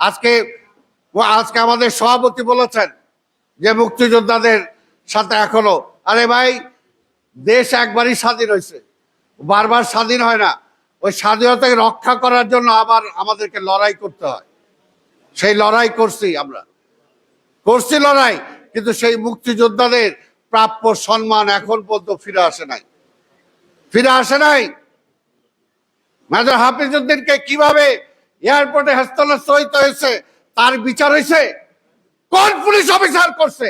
আজকে আজকে আমাদের সভাপতি বলেছেন যে মুক্তিযোদ্ধাদের সাথে এখনও। আরে ভাই, দেশ একবারই স্বাধীন হয়েছে। বারবার স্বাধীন হয় না। ওই স্বাধীনতাকে রক্ষা করার জন্য আবার আমাদেরকে লড়াই করতে হয়। সেই লড়াই করছি আমরা। করছি লড়াই, কিন্তু সেই মুক্তিযোদ্ধাদের প্রাপ্য সম্মান এখন পর্যন্ত ফিরে আসে নাই। ফিরে আসে নাই? মেজর হাফিজুদ্দিনকে কীভাবে এয়ারপোর্টে হস্তলান্ত হয়েছে, তার বিচার হয়েছে। কোন পুলিশ অফিসার করছে?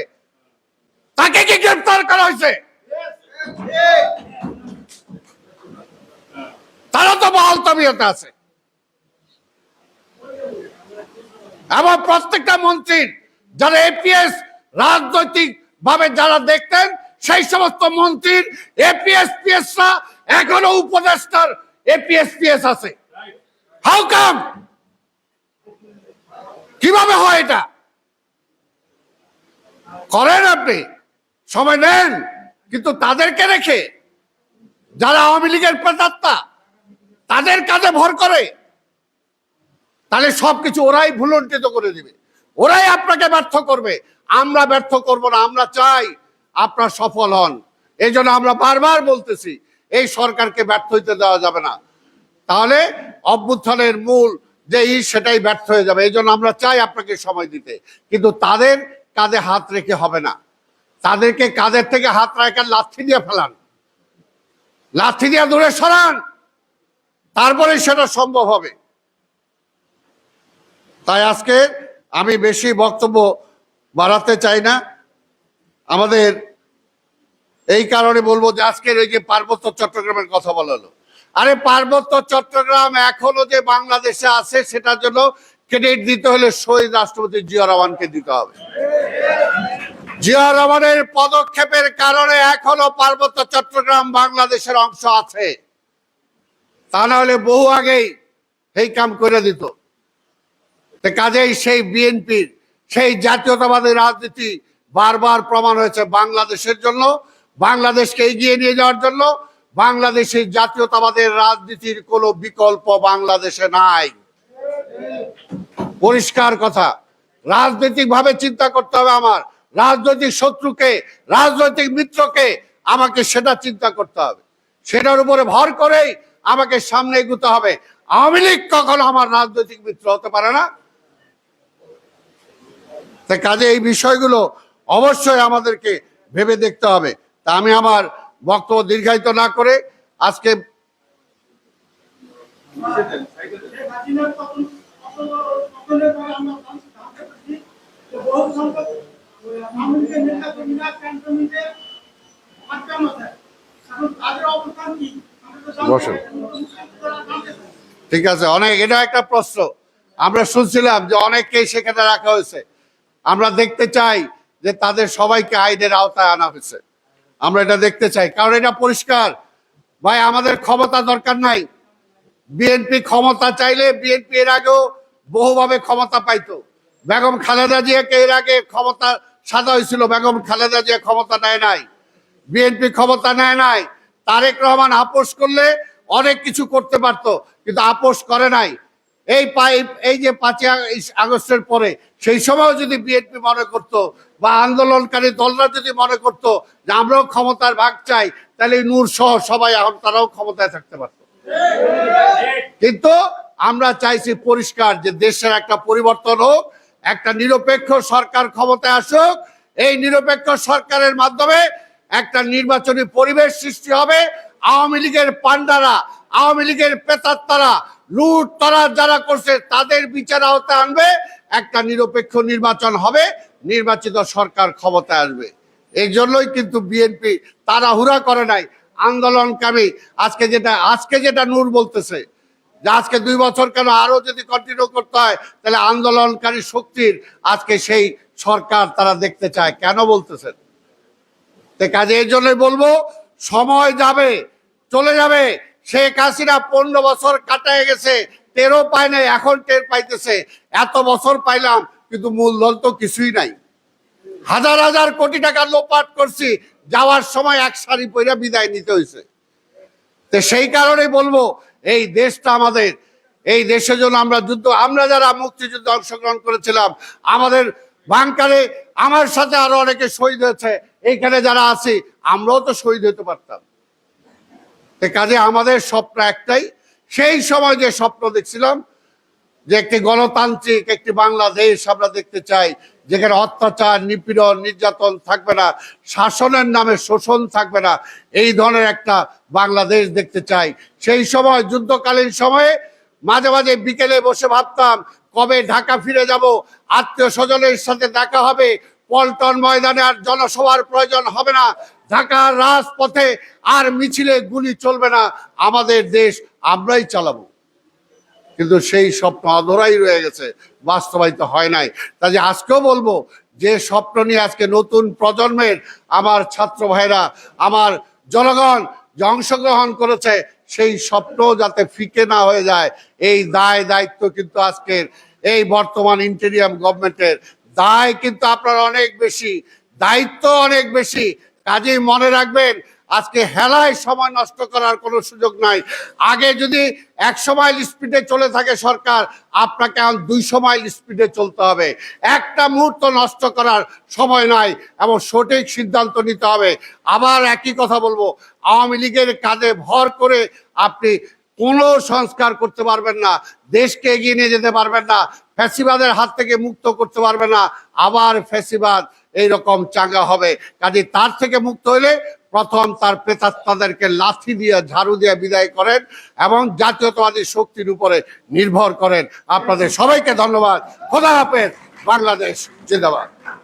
তাকে কি গ্রেফতার করা হয়েছে? তারা তো বহাল তবিয়তে আছে। এবং প্রত্যেকটা মন্ত্রীর, যারা এপিএস রাজনৈতিক ভাবে যারা দেখতেন, সেই সমস্ত মন্ত্রীর এপিএস পিএসরা এখনও উপদেষ্টার এপিএস পিএস আছে। হাউ কাম কীভাবে হয় এটা? করেন আপনি। সময় নেন, কিন্তু তাদেরকে রেখে যারা আওয়ামী লীগের প্রেতাত্মা তাদের কাজে ভর করে, তাহলে সবকিছু ওরাই ভুলন্টিত করে দিবে। ওরাই আপনাকে ব্যর্থ করবে। আমরা ব্যর্থ করব না, আমরা চাই আপনার সফল হন। এই আমরা বারবার বলতেছি, এই সরকারকে ব্যর্থ হইতে দেওয়া যাবে না। তাহলে অভ্যুত্থানের মূল যে ই সেটাই ব্যর্থ হয়ে যাবে। এই জন্য আমরা চাই আপনাকে সময় দিতে। কিন্তু তাদের কাঁধে হাত রেখে হবে না। তাদেরকে কাঁধের থেকে হাত রাখার লাথি দিয়ে ফেলান। লাথি দিয়ে দূরে সরান। তারপরে সেটা সম্ভব হবে। তাই আজকে আমি বেশি বক্তব্য বাড়াতে চাই না। আমাদের এই কারণে বলব যে আজকের এই যে পার্বত্য চট্টগ্রামের কথা বলা হলো। আরে পার্বত্য চট্টগ্রাম এখনও যে বাংলাদেশে আছে, সেটার জন্য ক্রেডিট দিতে হলে শহীদ রাষ্ট্রপতি জিয়া রহমানকে দিতে হবে। জিয়া রহমানের পদক্ষেপের কারণে এখনও পার্বত্য চট্টগ্রাম বাংলাদেশের অংশ আছে। তা না হলে বহু আগেই এই কাম করে দিত। কাজেই সেই বিএনপির, সেই জাতীয়তাবাদী রাজনীতি বারবার প্রমাণ হয়েছে বাংলাদেশের জন্য, বাংলাদেশকে এগিয়ে নিয়ে যাওয়ার জন্য বাংলাদেশের জাতীয়তাবাদের রাজনীতির কোনো বিকল্প বাংলাদেশে নাই। পরিষ্কার কথা রাজনৈতিক ভাবে চিন্তা করতে হবে আমার। রাজনৈতিক শত্রুকে, রাজনৈতিক মিত্রকে আমাকে সেটা চিন্তা করতে হবে। সেটার উপরে ভর করেই আমাকে সামনে এগুতে হবে। আওয়ামী লীগ কখনো আমার রাজনৈতিক মিত্র হতে পারে না। কাজে এই বিষয়গুলো অবশ্যই আমাদেরকে ভেবে দেখতে হবে। তা আমি আমার বক্তব্য দীর্ঘায়িত না করে আজকে। ঠিক আছে, অনেক, এটা একটা প্রশ্ন। আমরা শুনছিলাম যে অনেককেই সেখানে রাখা হয়েছে। আমরা দেখতে চাই যে তাদের সবাইকে আইনের আওতায় আনা হয়েছে। আমরা এটা দেখতে চাই, কারণ এটা পরিষ্কার। ভাই, আমাদের ক্ষমতা দরকার নাই। বিএনপি ক্ষমতা চাইলে বিএনপি এর আগেও বহুভাবে ক্ষমতা পাইতো। বেগম খালেদা জিয়াকে এর আগে ক্ষমতা সাদা হয়েছিল, বেগম খালেদা জিয়া ক্ষমতা নেয় নাই। বিএনপি ক্ষমতা নেয় নাই। তারেক রহমান আপোষ করলে অনেক কিছু করতে পারতো, কিন্তু আপোষ করে নাই। এই পাই- এই যে পাঁচই আগস্টের পরে, সেই সময় যদি বিএনপি মনে করত বা আন্দোলনকারী দলরা যদি মনে করত যে আমরাও ক্ষমতার ভাগ চাই, তাহলে নূর সহ সবাই এখন তারাও ক্ষমতায় থাকতে পারত। কিন্তু আমরা চাইছি পরিষ্কার যে দেশের একটা পরিবর্তন হোক, একটা নিরপেক্ষ সরকার ক্ষমতায় আসুক। এই নিরপেক্ষ সরকারের মাধ্যমে একটা নির্বাচনী পরিবেশ সৃষ্টি হবে। আওয়ামী লীগের পান্ডারা আওয়ামী লীগের পেতাত্তারা লুট তরা যারা করছে, তাদের বিচার আওতায় আনবে। একটা নিরপেক্ষ নির্বাচন হবে। নির্বাচিত সরকার ক্ষমতায় আসবে। এই জন্যই কিন্তু বিএনপি তাড়াহুড়া করে নাই, আন্দোলনকামী। আজকে যেটা আজকে যেটা নূর বলতেছে, যে আজকে দুই বছর কেন আরও যদি কন্টিনিউ করতে হয়, তাহলে আন্দোলনকারী শক্তির আজকে সেই সরকার তারা দেখতে চায়। কেন বলতেছেন? তো কাজে এই জন্যই বলব, সময় যাবে, চলে যাবে। শেখ হাসিনা পনেরো বছর কাটায় গেছে, টেরও পায় নাই, এখন টের পাইতেছে। এত বছর পাইলাম কিন্তু মূলধন তো কিছুই নাই। হাজার হাজার কোটি টাকা লোপাট করছি, যাওয়ার সময় এক সারি পয়রা বিদায় নিতে হয়েছে তো সেই কারণে বলব, এই দেশটা আমাদের, এই দেশের জন্য আমরা যুদ্ধ, আমরা যারা মুক্তিযুদ্ধে অংশগ্রহণ করেছিলাম, আমাদের বাংকারে আমার সাথে আরও অনেকে শহীদ হয়েছে, এইখানে যারা আছি, আমরাও তো শহীদ হতে পারতাম। কাজে আমাদের স্বপ্ন একটাই, সেই সময় যে স্বপ্ন দেখছিলাম যে একটি গণতান্ত্রিক, একটি বাংলাদেশ আমরা দেখতে চাই, যেখানে অত্যাচার, নিপীড়ন, নির্যাতন থাকবে না, শাসনের নামে শোষণ থাকবে না, এই ধরনের একটা বাংলাদেশ দেখতে চাই। সেই সময়, যুদ্ধকালীন সময়ে মাঝে মাঝে বিকেলে বসে ভাবতাম, কবে ঢাকা ফিরে যাব, আত্মীয় স্বজনের সাথে দেখা হবে, পল্টন ময়দানে আর জনসভার প্রয়োজন হবে না, ঢাকার রাজপথে আর মিছিলে গুলি চলবে না, আমাদের দেশ আমরাই চালাবো। কিন্তু সেই স্বপ্ন অধরাই রয়ে গেছে, বাস্তবায়িত হয় নাই। তাই আজকেও বলব, যে স্বপ্ন নিয়ে আজকে নতুন প্রজন্মের আমার ছাত্র ভাইরা, আমার জনগণ যে অংশগ্রহণ করেছে, সেই স্বপ্ন যাতে ফিকে না হয়ে যায়, এই দায় দায়িত্ব কিন্তু আজকের এই বর্তমান ইন্টেরিয়াম গভর্নমেন্টের। দায় কিন্তু আপনার অনেক বেশি, দায়িত্ব অনেক বেশি, কাজেই মনে রাখবেন আজকে হেলায় সময় নষ্ট করার কোনো সুযোগ নাই। আগে যদি একশো মাইল স্পিডে চলে থাকে সরকার, আপনাকে এখন দুইশো মাইল স্পিডে চলতে হবে। একটা মুহূর্ত নষ্ট করার সময় নাই এবং সঠিক সিদ্ধান্ত নিতে হবে। আবার একই কথা বলব, আওয়ামী লীগের কাজে ভর করে আপনি কোনো সংস্কার করতে পারবেন না, দেশকে এগিয়ে নিয়ে যেতে পারবেন না, ফ্যাসিবাদের হাত থেকে মুক্ত করতে পারবেন না, আবার ফ্যাসিবাদ এইরকম চাঙ্গা হবে। কাজে তার থেকে মুক্ত হলে প্রথম তার প্রেতাত্মাদেরকে লাথি দিয়ে, ঝাড়ু দিয়ে বিদায় করেন এবং জাতীয়তাবাদী শক্তির উপরে নির্ভর করেন। আপনাদের সবাইকে ধন্যবাদ। খোদা হাফেজ। বাংলাদেশ জিন্দাবাদ।